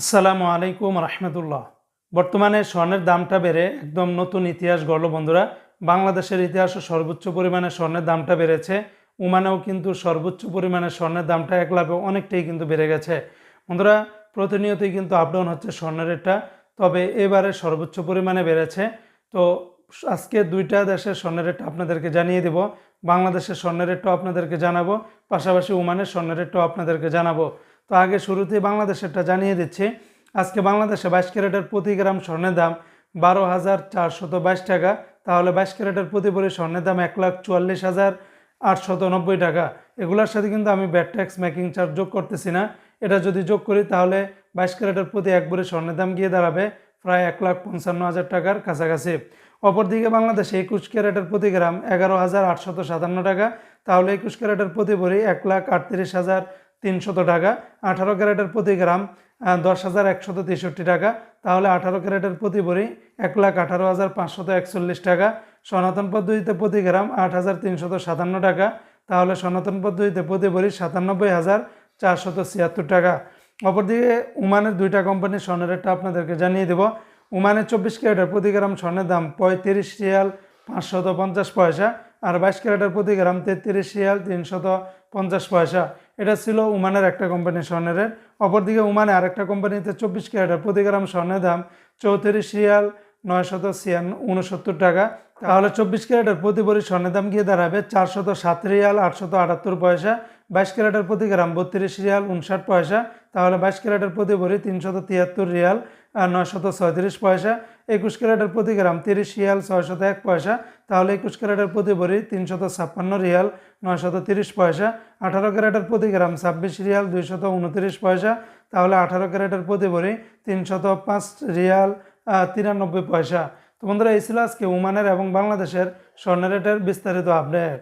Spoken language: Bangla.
আসসালামু আলাইকুম রহমতুল্লাহ। বর্তমানে স্বর্ণের দামটা বেড়ে একদম নতুন ইতিহাস গড়ল বন্ধুরা। বাংলাদেশের ইতিহাসে সর্বোচ্চ পরিমাণে স্বর্ণের দামটা বেড়েছে। উমানেও কিন্তু সর্বোচ্চ পরিমাণে স্বর্ণের দামটা এক লাভে অনেকটাই কিন্তু বেড়ে গেছে। বন্ধুরা, প্রতিনিয়তই কিন্তু আপডাউন হচ্ছে স্বর্ণের রেটটা। তবে এবারে সর্বোচ্চ পরিমাণে বেড়েছে। তো আজকে দুইটা দেশের স্বর্ণের রেটটা আপনাদেরকে জানিয়ে দেব। বাংলাদেশের স্বর্ণের রেটটাও আপনাদেরকে জানাব। পাশাপাশি উমানের স্বর্ণের রেটটাও আপনাদেরকে জানাব। তো আগে শুরুতেই বাংলাদেশেরটা জানিয়ে দিচ্ছি। আজকে বাংলাদেশে বাইশ ক্যারেটের প্রতি গ্রাম স্বর্ণের দাম বারো হাজার চারশত বাইশ টাকা। তাহলে বাইশ ক্যারেটের প্রতি ভরি স্বর্ণের দাম এক লাখ চুয়াল্লিশ হাজার আটশত নব্বই টাকা। এগুলোর সাথে কিন্তু আমি ব্যাট ট্যাক্স মেকিং চার্জ যোগ করতেছি না। এটা যদি যোগ করি তাহলে বাইশ ক্যারেটের প্রতি এক ভরি স্বর্ণের দাম গিয়ে দাঁড়াবে প্রায় এক লাখ পঞ্চান্ন হাজার টাকার কাছাকাছি। অপরদিকে বাংলাদেশে একুশ ক্যারেটের প্রতি গ্রাম এগারো হাজার আটশত সাতান্ন টাকা। তাহলে একুশ ক্যারেটের প্রতি ভরি এক লাখ আটত্রিশ হাজার তিনশত টাকা, আঠারো ক্যারেটের প্রতি গ্রাম দশ হাজার একশত তেষট্টি টাকা। তাহলে আঠারো ক্যারেটের প্রতি ভরি এক লাখ আঠারো হাজার পাঁচশত একচল্লিশ টাকা। সনাতন পদ্ধতিতে প্রতি গ্রাম আট হাজার তিনশত সাতান্ন টাকা। তাহলে সনাতন পদ্ধতিতে প্রতি ভরি সাতানব্বই হাজার চারশত ছিয়াত্তর টাকা। অপরদিকে উমানের দুইটা কোম্পানির স্বর্ণের রেটটা আপনাদেরকে জানিয়ে দেব। উমানের চব্বিশ ক্যারেটের প্রতি গ্রাম স্বর্ণের দাম পঁয়ত্রিশ রিয়াল পাঁচশত পঞ্চাশ পয়সা আর বাইশ ক্যারেটের প্রতি গ্রাম তেত্রিশ রিয়াল তিনশত পঞ্চাশ পয়সা। এটা ছিল উমানের একটা কোম্পানির স্বর্ণের। রেট অপরদিকে উমানে আরেকটা কোম্পানিতে চব্বিশ ক্যারেটের। প্রতি গ্রাম স্বর্ণের দাম চৌত্রিশ রিয়াল নয়শত ছিয়ান উনসত্তর টাকা। তাহলে চব্বিশ ক্যারেটের প্রতি ভরি স্বর্ণের দাম গিয়ে দাঁড়াবে চারশত সাত রিয়াল, আটশত আটাত্তর পয়সা। বাইশ ক্যারেটের প্রতি গ্রাম বত্রিশ রিয়াল, উনষাট পয়সা। তাহলে বাইশ ক্যারেটের প্রতি ভরি তিনশত তিয়াত্তর রিয়াল নয়শত ছয়ত্রিশ পয়সা। একুশ ক্যারেটের প্রতি গ্রাম তিরিশ রিয়াল, ছয়শত এক পয়সা। তাহলে একুশ ক্যারেটের প্রতি ভরি তিনশত ছাপ্পান্ন রিয়াল, নয়শত তিরিশ পয়সা। আঠারো ক্যারেটের প্রতি গ্রাম ছাব্বিশ রিয়াল, দুইশত উনত্রিশ পয়সা। তাহলে আঠারো ক্যারেটের প্রতি ভরি তিনশত পাঁচ রিয়াল তিরানব্বই পয়সা। তো বন্ধুরা, এই ছিল আজকে ওমানের এবং বাংলাদেশের স্বর্ণ রেটের বিস্তারিত আপডেট।